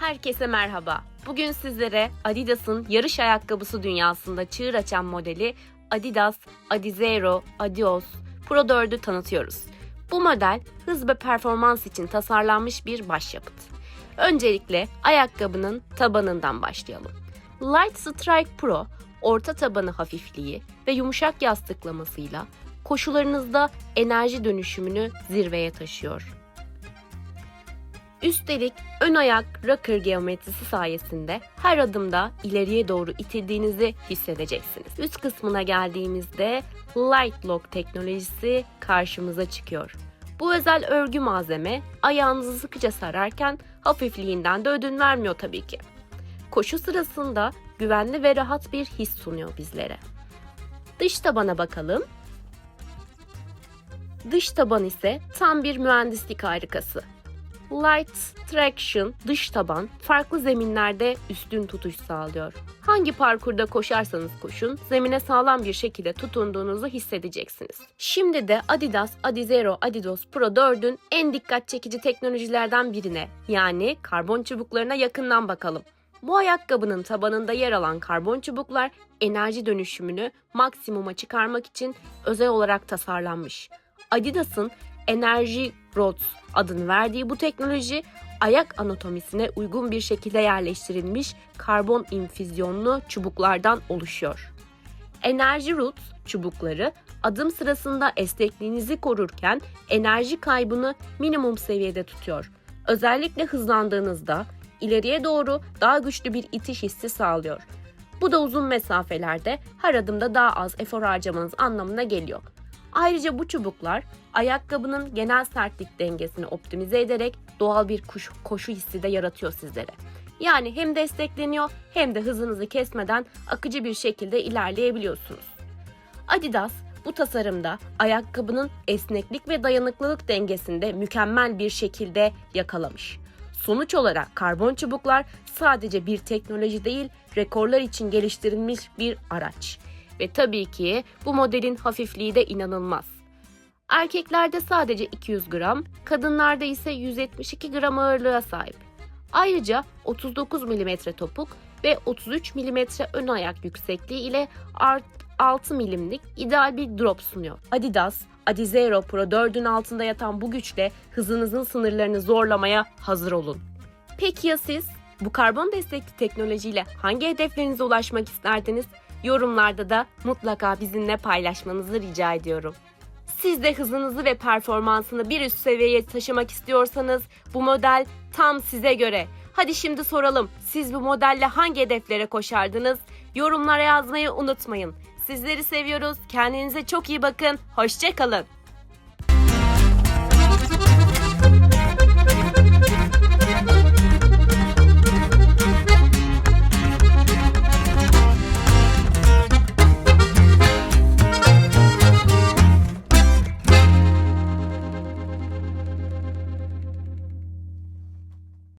Herkese merhaba. Bugün sizlere Adidas'ın yarış ayakkabısı dünyasında çığır açan modeli Adidas Adizero Adios Pro 4'ü tanıtıyoruz. Bu model hız ve performans için tasarlanmış bir başyapıt. Öncelikle ayakkabının tabanından başlayalım. Light Strike Pro, orta tabanı hafifliği ve yumuşak yastıklamasıyla koşularınızda enerji dönüşümünü zirveye taşıyor. Üstelik ön ayak rocker geometrisi sayesinde her adımda ileriye doğru itildiğinizi hissedeceksiniz. Üst kısmına geldiğimizde Light Lock teknolojisi karşımıza çıkıyor. Bu özel örgü malzeme ayağınızı sıkıca sararken hafifliğinden de ödün vermiyor tabii ki. Koşu sırasında güvenli ve rahat bir his sunuyor bizlere. Dış tabana bakalım. Dış taban ise tam bir mühendislik harikası. Light Traction dış taban farklı zeminlerde üstün tutuş sağlıyor. Hangi parkurda koşarsanız koşun zemine sağlam bir şekilde tutunduğunuzu hissedeceksiniz. Şimdi de Adidas Adizero Adidas Pro 4'ün en dikkat çekici teknolojilerden birine yani karbon çubuklarına yakından bakalım. Bu ayakkabının tabanında yer alan karbon çubuklar enerji dönüşümünü maksimuma çıkarmak için özel olarak tasarlanmış. Adidas'ın Energy Rods adını verdiği bu teknoloji ayak anatomisine uygun bir şekilde yerleştirilmiş karbon infüzyonlu çubuklardan oluşuyor. Enerji Roots çubukları adım sırasında esnekliğinizi korurken enerji kaybını minimum seviyede tutuyor. Özellikle hızlandığınızda ileriye doğru daha güçlü bir itiş hissi sağlıyor. Bu da uzun mesafelerde her adımda daha az efor harcamanız anlamına geliyor. Ayrıca bu çubuklar ayakkabının genel sertlik dengesini optimize ederek doğal bir kuş, koşu hissi de yaratıyor sizlere. Yani hem destekleniyor hem de hızınızı kesmeden akıcı bir şekilde ilerleyebiliyorsunuz. Adidas bu tasarımda ayakkabının esneklik ve dayanıklılık dengesinde mükemmel bir şekilde yakalamış. Sonuç olarak karbon çubuklar sadece bir teknoloji değil, rekorlar için geliştirilmiş bir araç. Ve tabii ki bu modelin hafifliği de inanılmaz. Erkeklerde sadece 200 gram, kadınlarda ise 172 gram ağırlığa sahip. Ayrıca 39 mm topuk ve 33 mm ön ayak yüksekliği ile art 6 milimlik ideal bir drop sunuyor. Adidas, Adizero Pro 4'ün altında yatan bu güçle hızınızın sınırlarını zorlamaya hazır olun. Peki ya siz? Bu karbon destekli teknolojiyle hangi hedeflerinize ulaşmak isterdiniz? Yorumlarda da mutlaka bizimle paylaşmanızı rica ediyorum. Siz de hızınızı ve performansını bir üst seviyeye taşımak istiyorsanız bu model tam size göre. Hadi şimdi soralım. Siz bu modelle hangi hedeflere koşardınız? Yorumlara yazmayı unutmayın. Sizleri seviyoruz. Kendinize çok iyi bakın. Hoşçakalın.